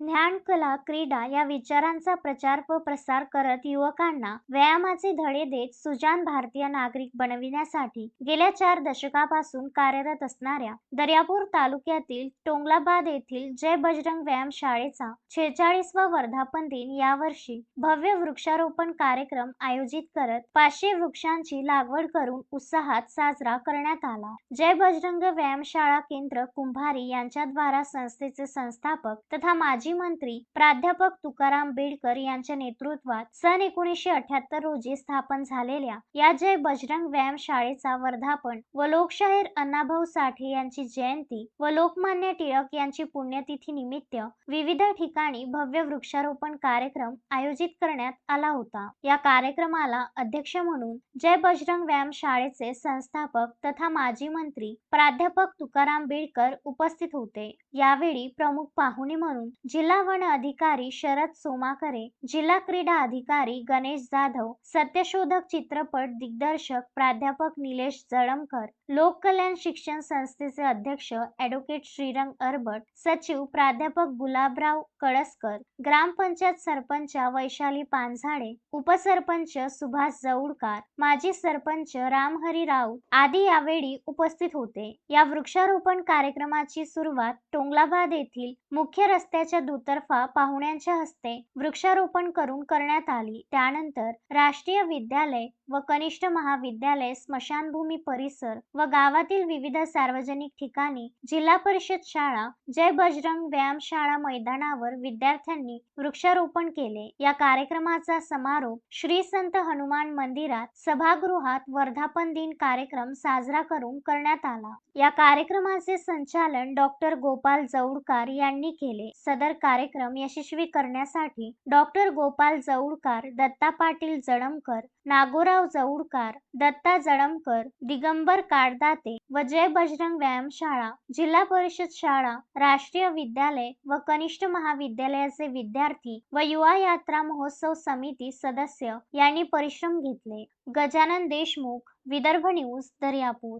ज्ञान कला क्रीडा या विचारांचा प्रचार व प्रसार करत युवकांना व्यायामाचे धडे देत सुजान भारतीय नागरिक बनविण्यासाठी गेल्या चार दशकापासून कार्यरत असणाऱ्या दर्यापूर तालुक्यातील टोंगलाबाद येथील जय बजरंग व्यायाम शाळेचा छेचाळीसवा वर्धापन दिन यावर्षी भव्य वृक्षारोपण कार्यक्रम आयोजित करत पाचशे वृक्षांची लागवड करून उत्साहात साजरा करण्यात आला. जय बजरंग व्यायामशाळा केंद्र कुंभारी यांच्याद्वारा संस्थेचे संस्थापक तथा माजी माजी मंत्री प्राध्यापक तुकाराम बेडकर यांच्या नेतृत्वात सन एकोणीसशे अठ्याहत्तर रोजी स्थापन झालेल्या या जय बजरंग व्यायाम शाळेचा वर्धापन व लोकशाहीर अण्णाभाऊ साठे यांची जयंती व लोकमान्य टिळक यांची पुण्यतिथी निमित्त विविध ठिकाणी भव्य वृक्षारोपण कार्यक्रम आयोजित करण्यात आला होता. या कार्यक्रमाला अध्यक्ष म्हणून जय बजरंग व्यायाम शाळेचे संस्थापक तथा माजी मंत्री प्राध्यापक तुकाराम बेडकर उपस्थित होते. यावेळी प्रमुख पाहुणे म्हणून जिल्हा वन अधिकारी शरद सोमाकरे जिल्हा क्रीडा अधिकारी गणेश जाधव सत्यशोधक चित्रपट दिग्दर्शक प्राध्यापक निलेश जळमकर लोककल्याण शिक्षण संस्थेचे अध्यक्ष ॲडव्होकेट श्रीरंग अरबट सचिव प्राध्यापक गुलाबराव कळसकर ग्रामपंचायत सरपंच वैशाली पानझाडे उपसरपंच सुभाष जवळकार माजी सरपंच रामहरी राऊत आदी यावेळी उपस्थित होते. या वृक्षारोपण कार्यक्रमाची सुरुवात टोंगलाबाद येथील मुख्य रस्त्याच्या दुतर्फा पाहुण्यांच्या हस्ते वृक्षारोपण करून करण्यात आली. त्यानंतर राष्ट्रीय विद्यालय व कनिष्ठ महाविद्यालय स्मशानभूमी परिसर व गावातील विविध सार्वजनिक ठिकाणी जिल्हा परिषद शाळा जय बजरंग व्यायामशाळा मैदानावर विद्यार्थ्यांनी वृक्षारोपण केले. या कार्यक्रमाचा समारोप श्री संत हनुमान मंदिरात सभागृहात वर्धापन दिन कार्यक्रम साजरा करून करण्यात आला. या कार्यक्रमाचे संचालन डॉक्टर गोपाल जौडकार यांनी केले. सदर कार्यक्रम यशस्वी करण्यासाठी डॉक्टर गोपाल जवळकार दत्ता पाटील जडमकर नागोराव जवळकार दत्ता जडमकर दिगंबर काळदाते व जय बजरंग व्यायामशाळा जिल्हा परिषद शाळा राष्ट्रीय विद्यालय व कनिष्ठ महाविद्यालयाचे विद्यार्थी व युवा यात्रा महोत्सव समिती सदस्य यांनी परिश्रम घेतले. गजानन देशमुख विदर्भ न्यूज दर्यापूर.